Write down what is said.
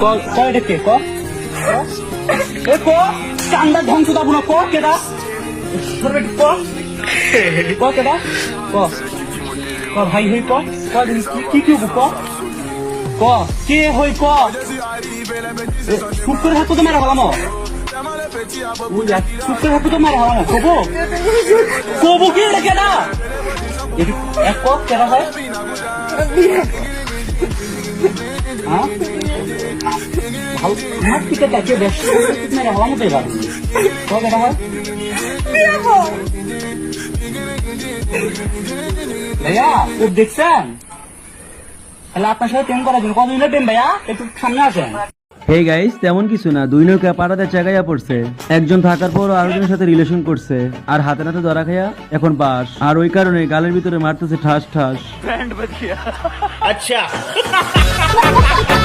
ক ক কে? ক? এ ক? চান্দা ধ্বংস দাবো না ক? কেডা? ক? ক কেডা? ক। ক ভাই হই ক? ক কি কি কি ক? ক। হই ক? চুপ করে থাকতো তো মেরা হলাম চুপ করে থাকতো তো মেরা হলাম কবো? কবো কি এটা কেডা? এক ক কেডা হয়? আমার মেরে হয় ভাইয়া ও দেখছেন তাহলে আপনার সাথে প্রেম করার জন্য কতদিনের প্রেম ভাইয়া একটু সামনে আসেন হে গাইস তেমন কিছু না। দুই নৌকা পাড়াতে চাগাইয়া পড়ছে। একজন থাকার পর আরেকজনের সাথে রিলেশন করছে। আর হাতে নাতে ধরা খাইয়া এখন বাস। আর ওই কারণে গালের ভিতরে মারতেছে ঠাস ঠাস।